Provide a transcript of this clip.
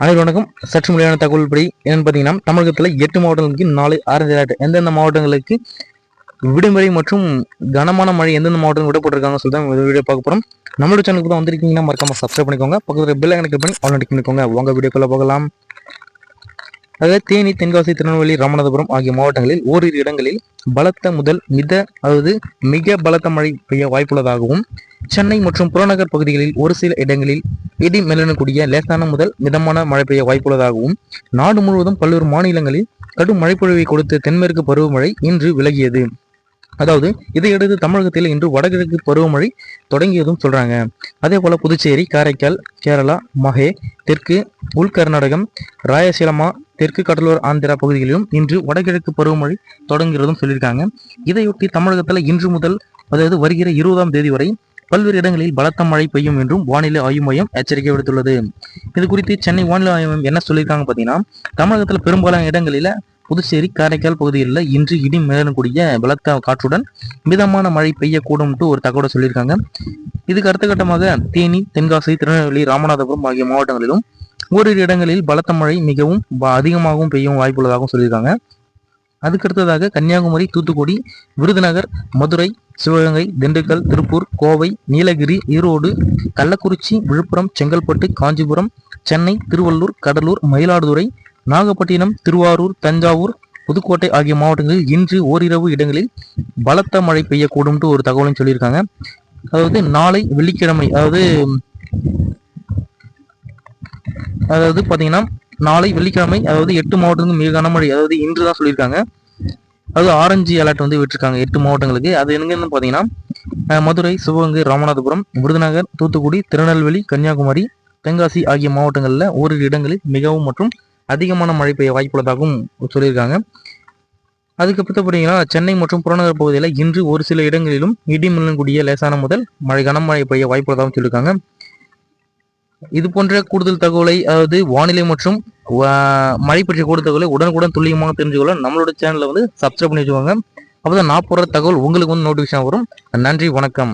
அனைவரும் வணக்கம். சற்று முறையான தகவல் படி என்னன்னு பார்த்தீங்கன்னா தமிழகத்தில் எட்டு மாவட்டங்களுக்கு நாலு ஆரஞ்சு அலர்ட் எந்தெந்த மாவட்டங்களுக்கு விடுமுறை மற்றும் கனமான மழை எந்தெந்த மாவட்டங்கள் விடப்பட்டிருக்காங்க சொல்லி தான் வீடியோ பார்க்க போகிறோம் நம்மளோட சேனலுக்கு தான் வந்திருக்கீங்கன்னா மறக்காம சப்ஸ்கிரைப் பண்ணிக்கோங்க. பக்கத்தில் பெல் கணக்கு பண்ணி ஆல் பண்ணிக்கோங்க உங்கள் வீடியோக்குள்ள போகலாம். அதாவது தேனி தென்காசி திருநெல்வேலி ராமநாதபுரம் ஆகிய மாவட்டங்களில் ஓரிரு இடங்களில் பலத்த முதல் மித அதாவது மிக பலத்த மழை பெய்ய வாய்ப்புள்ளதாகவும் சென்னை மற்றும் புறநகர் பகுதிகளில் ஒரு சில இடங்களில் இடி மின்னலுடன் லேசான முதல் மிதமான மழை பெய்ய வாய்ப்புள்ளதாகவும் நாடு முழுவதும் பல்வேறு மாநிலங்களில் கடும் மழைப்பொழிவை கொடுத்த தென்மேற்கு பருவமழை இன்று விலகியது. அதாவது இதையடுத்து தமிழகத்தில் இன்று வடகிழக்கு பருவமழை தொடங்கியதும் சொல்றாங்க. அதே போல புதுச்சேரி காரைக்கால் கேரளா மகே தெற்கு உள் கர்நாடகம் ராயசீலமா தெற்கு கடலூர் ஆந்திரா பகுதிகளிலும் இன்று வடகிழக்கு பருவமழை தொடங்குகிறதும் சொல்லியிருக்காங்க. இதையொட்டி தமிழகத்தில் இன்று முதல் அதாவது வருகிற இருபதாம் தேதி வரை பல்வேறு இடங்களில் பலத்த மழை பெய்யும் என்றும் வானிலை ஆய்வு மையம் எச்சரிக்கை விடுத்துள்ளது. இது குறித்து சென்னை வானிலை ஆய்வு மையம் என்ன சொல்லியிருக்காங்க பார்த்தீங்கன்னா தமிழகத்தில் பெரும்பாலான இடங்களில் புதுச்சேரி காரைக்கால் பகுதிகளில் இன்று இடி மேலக்கூடிய பலத்த காற்றுடன் மிதமான மழை பெய்யக்கூடும்ட்டு ஒரு தகவலை சொல்லியிருக்காங்க. இதுக்கு அடுத்த கட்டமாக தேனி தென்காசி திருநெல்வேலி ராமநாதபுரம் ஆகிய மாவட்டங்களிலும் ஓரிரு இடங்களில் பலத்த மழை மிகவும் ப- அதிகமாகவும் பெய்யும் வாய்ப்புள்ளதாகவும் சொல்லியிருக்காங்க. அதுக்கடுத்ததாக கன்னியாகுமரி தூத்துக்குடி விருதுநகர் மதுரை சிவகங்கை திண்டுக்கல் திருப்பூர் கோவை நீலகிரி ஈரோடு கள்ளக்குறிச்சி விழுப்புரம் செங்கல்பட்டு காஞ்சிபுரம் சென்னை திருவள்ளூர் கடலூர் மயிலாடுதுறை நாகப்பட்டினம் திருவாரூர் தஞ்சாவூர் புதுக்கோட்டை ஆகிய மாவட்டங்களில் இன்று ஓரிரவு இடங்களில் பலத்த மழை பெய்யக்கூடும்ட்டு ஒரு தகவலும் சொல்லியிருக்காங்க. அதாவது நாளை வெள்ளிக்கிழமை அதாவது அதாவது பார்த்தீங்கன்னா நாளை வெள்ளிக்கிழமை அதாவது எட்டு மாவட்டங்களுக்கு மிக கனமழை அதாவது இன்று தான் சொல்லியிருக்காங்க. அதாவது ஆரஞ்சு அலர்ட் வந்து விட்டுருக்காங்க எட்டு மாவட்டங்களுக்கு. அது எங்கன்னு பார்த்தீங்கன்னா மதுரை சிவகங்கை ராமநாதபுரம் விருதுநகர் தூத்துக்குடி திருநெல்வேலி கன்னியாகுமரி தென்காசி ஆகிய மாவட்டங்களில் ஓரிரு இடங்களில் மிகவும் மற்றும் அதிகமான மழை பெய்ய வாய்ப்புள்ளதாகவும் சொல்லியிருக்காங்க. அதுக்கப்புறம் பார்த்தீங்கன்னா சென்னை மற்றும் புறநகர் பகுதியில் இன்று ஒரு சில இடங்களிலும் இடி மின்னல் கூடிய லேசான முதல் மழை கனமழை பெய்ய வாய்ப்புள்ளதாகவும் சொல்லியிருக்காங்க. இது போன்ற கூடுதல் தகவலை அதாவது வானிலை மற்றும் மழை பற்றிய கூடுதல் தகவலை உடனுக்குடன் துல்லியமாக தெரிஞ்சுக்கொள்ள நம்மளோட சேனலை வந்து சப்ஸ்கிரைப் பண்ணி வச்சுக்கோங்க. அப்பதான் நான் போடுற தகவல் உங்களுக்கு வந்து நோட்டிஃபிகேஷன் வரும். நன்றி வணக்கம்.